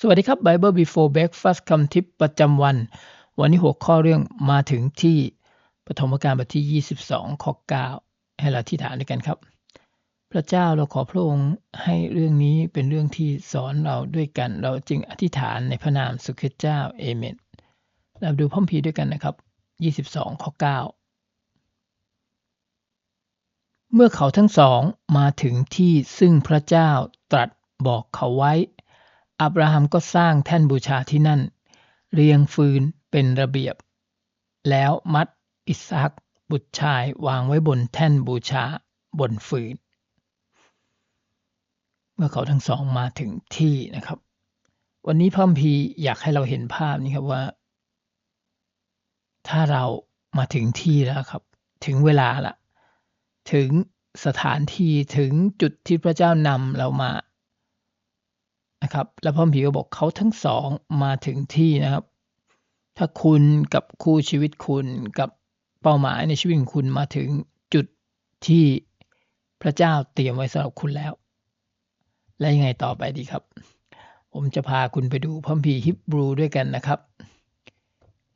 สวัสดีครับ Bible Before Breakfast คำทิปประจำวัน วันนี้หัวข้อเรื่องมาถึงที่ปฐมกาลบทที่ 22 ข้อ 9 ให้เราที่ฐานด้วยกันครับ พระเจ้าเราขอพระองค์ให้เรื่องนี้เป็นเรื่องที่สอนเราด้วยกัน เราจึงอธิษฐานในพระนามสุขเจ้าเอเมนเราดูพร้อมพีด้วยกันนะครับ 22 ข้อ 9 เมื่อเขาทั้งสองมาถึงที่ซึ่งพระเจ้าตรัสบอกเขาไว้ อับราฮัมก็สร้างแท่นบูชาที่นั่น เรียงฟืนเป็นระเบียบ แล้วมัดอิสฮักบุตรชายวางไว้บนแท่นบูชาบนฟืน เมื่อเขาทั้งสองมาถึงที่นะครับ วันนี้พ่อพีอยากให้เราเห็นภาพนี้ครับว่า ถ้าเรามาถึงที่แล้วครับ ถึงเวลาละถึงสถานที่ถึงจุดที่พระเจ้านำเรามา นะครับ แล้วพ่อผีก็บอกเขาทั้งสองมาถึงที่นะครับ ถ้าคุณกับคู่ชีวิตคุณกับเป้าหมายในชีวิตของคุณมาถึงจุดที่พระเจ้าเตรียมไว้สำหรับคุณแล้ว และยังไงต่อไปดีครับ ผมจะพาคุณไปดูพระคัมภีฮิบรูด้วยกันนะครับ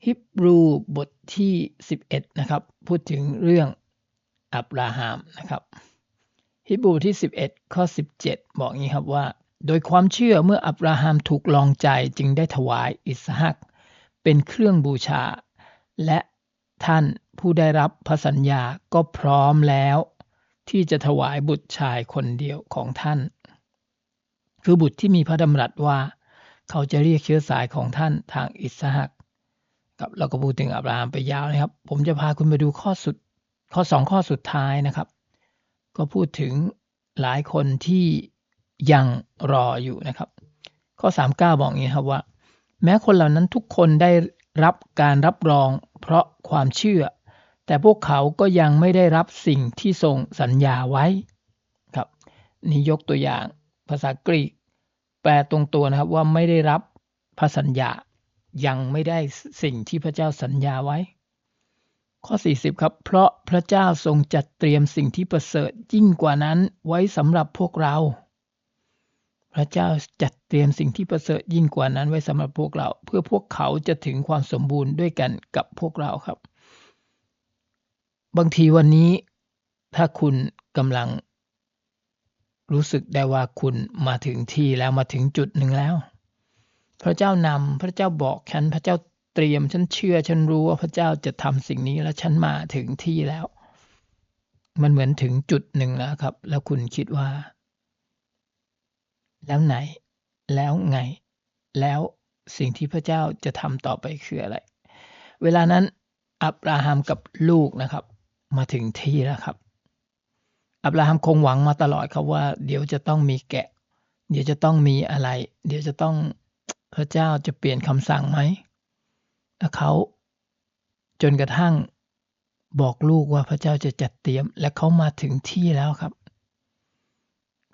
ฮิบรูบทที่ 11 นะครับ พูดถึงเรื่องอับราฮัมนะครับฮิบรูที่ 11 ข้อ 17 บอกงี้ครับว่า โดยความเชื่อเมื่ออับราฮัมถูกลองใจจึงได้ถวายอิสฮัก เป็นเครื่องบูชา และท่านผู้ได้รับพระสัญญาก็พร้อมแล้ว ที่จะถวายบุตรชายคนเดียวของท่าน คือบุตรที่มีพระดำรัสว่า เขาจะเรียกเชื้อสายของท่านทางอิสฮักครับเราก็พูดถึงอับราฮัมไปยาวนะครับ ผมจะพาคุณไปดูข้อสุดข้อสองข้อสุดท้ายนะครับ ก็พูดถึงหลายคนที่ ยังรออยู่นะครับ ข้อ 39 บอกอย่างนี้ครับว่า แม้คนเหล่านั้นทุกคนได้รับการรับรองเพราะความเชื่อ แต่พวกเขาก็ยังไม่ได้รับสิ่งที่ทรงสัญญาไว้ครับนี่ยกตัวอย่างภาษากรีก แปลตรงตัวนะครับว่าไม่ได้รับพระสัญญายังไม่ได้สิ่งที่พระเจ้าสัญญาไว้ ข้อ 40 ครับ เพราะพระเจ้าทรงจัดเตรียมสิ่งที่ประเสริฐยิ่งกว่านั้นไว้สำหรับพวกเรา พระเจ้าจัดเตรียมสิ่งที่ประเสริฐยิ่งกว่านั้นไว้สำหรับพวกเรา เพื่อพวกเขาจะถึงความสมบูรณ์ด้วยกันกับพวกเราครับ บางทีวันนี้ ถ้าคุณกำลัง รู้สึกได้ว่าคุณมาถึงที่แล้วมาถึงจุดหนึ่งแล้ว พระเจ้านำพระเจ้าบอกฉันพระเจ้าเตรียมฉันเชื่อฉันรู้ว่าพระเจ้าจะทำสิ่งนี้แล้วฉันมาถึงที่แล้ว มันเหมือนถึงจุดหนึ่งแล้วครับ แล้วคุณคิดว่า แล้วไหน แล้วไง แล้วสิ่งที่พระเจ้าจะทำต่อไปคืออะไร เวลานั้นอับราฮัมกับลูกนะครับ มาถึงที่แล้วครับ อับราฮัมคงหวังมาตลอดครับว่า เดี๋ยวจะต้องมีแกะ เดี๋ยวจะต้องมีอะไร เดี๋ยวจะต้องพระเจ้าจะเปลี่ยนคำสั่งไหมเขาจนกระทั่งบอกลูกว่าพระเจ้าจะจัดเตรียม และเขามาถึงที่แล้วครับ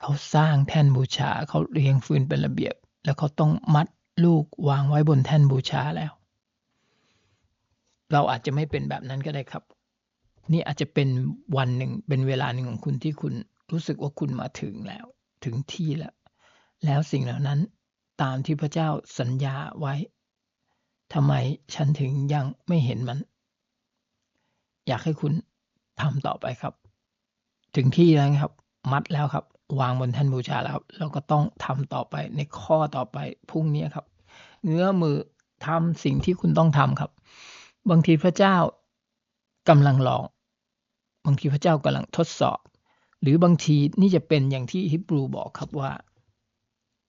เขาสร้างแท่นบูชาเขาเรียงฟืนเป็นระเบียบ แล้วเขาต้องมัดลูกวางไว้บนแท่นบูชาแล้ว เราอาจจะไม่เป็นแบบนั้นก็ได้ครับ นี่อาจจะเป็นวันหนึ่งเป็นเวลาหนึ่งของคุณที่คุณรู้สึกว่าคุณมาถึงแล้ว ถึงที่แล้ว แล้วสิ่งเหล่านั้นตามที่พระเจ้าสัญญาไว้ทำไมฉันถึงยังไม่เห็นมัน อยากให้คุณทำต่อไปครับ ถึงที่แล้วครับ มัดแล้วครับ วางบนแท่นบูชาแล้วเราก็ต้องทำต่อไปในข้อต่อไปพรุ่งนี้ครับเงื้อมือทำสิ่งที่คุณต้องทำครับ บางทีพระเจ้ากำลังลอง บางทีพระเจ้ากำลังทดสอบ หรือบางทีนี่จะเป็นอย่างที่ฮิบรูบอกครับว่า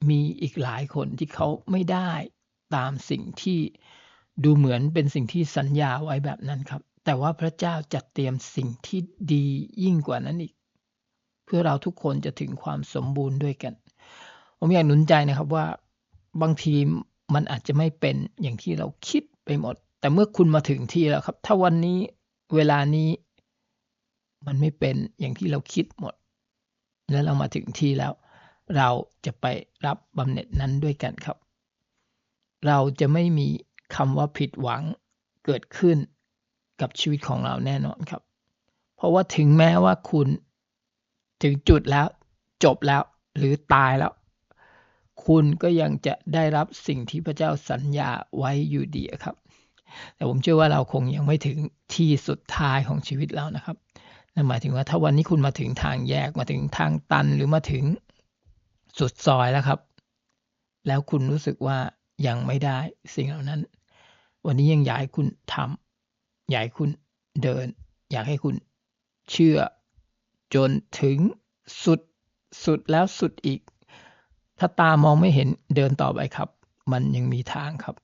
มีอีกหลายคนที่เขาไม่ได้ตามสิ่งที่ดูเหมือนเป็นสิ่งที่สัญญาไว้แบบนั้นครับ แต่ว่าพระเจ้าจัดเตรียมสิ่งที่ดียิ่งกว่านั้นอีก พื่อเราทุกคนจะถึงความสมบูรณ์ด้วยกัน ผมอยากหนุนใจนะครับว่าบางทีมันอาจจะไม่เป็นอย่างที่เราคิดไปหมด แต่เมื่อคุณมาถึงที่แล้วครับ ถ้าวันนี้เวลานี้มันไม่เป็นอย่างที่เราคิดหมด แล้วเรามาถึงที่แล้ว เราจะไปรับบำเหน็จนั้นด้วยกันครับ เราจะไม่มีคำว่าผิดหวังเกิดขึ้นกับชีวิตของเราแน่นอนครับ เพราะว่าถึงแม้ว่าคุณ ถึงจุดแล้ว จบแล้ว หรือตายแล้ว คุณก็ยังจะได้รับสิ่งที่พระเจ้าสัญญาไว้อยู่ดีครับ แต่ผมเชื่อว่าเราคงยังไม่ถึงที่สุดท้ายของชีวิตเรานะครับนั่นหมายถึงว่าถ้าวันนี้คุณมาถึงทางแยกมาถึงทางตันหรือมาถึงสุดซอยแล้วครับ แล้วคุณรู้สึกว่ายังไม่ได้สิ่งเหล่านั้น วันนี้ยังอยากให้คุณทำอยากให้คุณเดิน อยากให้คุณเชื่อ จนถึงสุดสุดแล้วสุดอีก ถ้าตามองไม่เห็นเดินต่อไปครับ มันยังมีทางครับ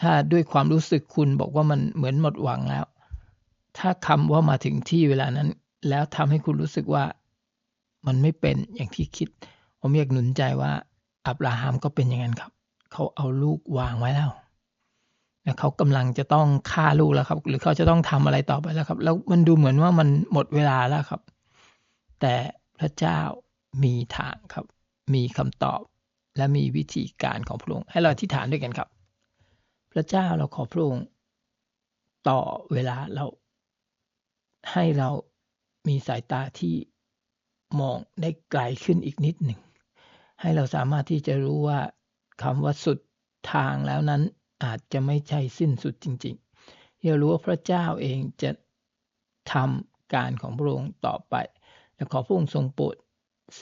ถ้าด้วยความรู้สึกคุณบอกว่ามันเหมือนหมดหวังแล้ว ถ้าคำว่ามาถึงที่เวลานั้น แล้วทำให้คุณรู้สึกว่า มันไม่เป็นอย่างที่คิด ผมอยากหนุนใจว่า อับราฮัมก็เป็นอย่างนั้นครับ เขาเอาลูกวางไว้แล้วและเขากำลังจะต้องฆ่าลูกแล้วครับ หรือเขาจะต้องทำอะไรต่อไปแล้วครับ แล้วมันดูเหมือนว่ามันหมดเวลาแล้วครับ แต่พระเจ้ามีทางครับ มีคำตอบและมีวิธีการของพระองค์ให้เราอธิษฐานด้วยกันครับ พระเจ้าเราขอพระองค์ต่อเวลาเรา ให้เรามีสายตาที่มองได้ไกลขึ้นอีกนิดหนึ่ง ให้เราสามารถที่จะรู้ว่าคำว่าสุดทางแล้วนั้นอาจจะไม่ใช่สิ้นสุดจริงๆเรารู้ว่าพระเจ้าเองจะทำการของพระองค์ต่อไป และขอพระองค์ทรงโปรด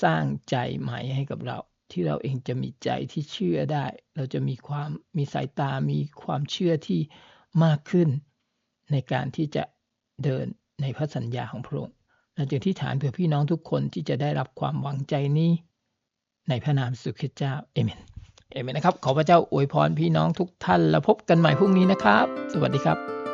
สร้างใจใหม่ให้กับเรา ที่เราเองจะมีใจที่เชื่อได้ เราจะมีความมีสายตามีความเชื่อที่มากขึ้น ในการที่จะเดินในพระสัญญาของพระองค์เราจึงที่ฐานเพื่อพี่น้องทุกคนที่จะได้รับความหวังใจนี้ ในพระนามสุขิเจ้าเอเมนเอเมนนะครับ ขอพระเจ้าอวยพรพี่น้องทุกท่าน แล้วพบกันใหม่พรุ่งนี้นะครับ สวัสดีครับ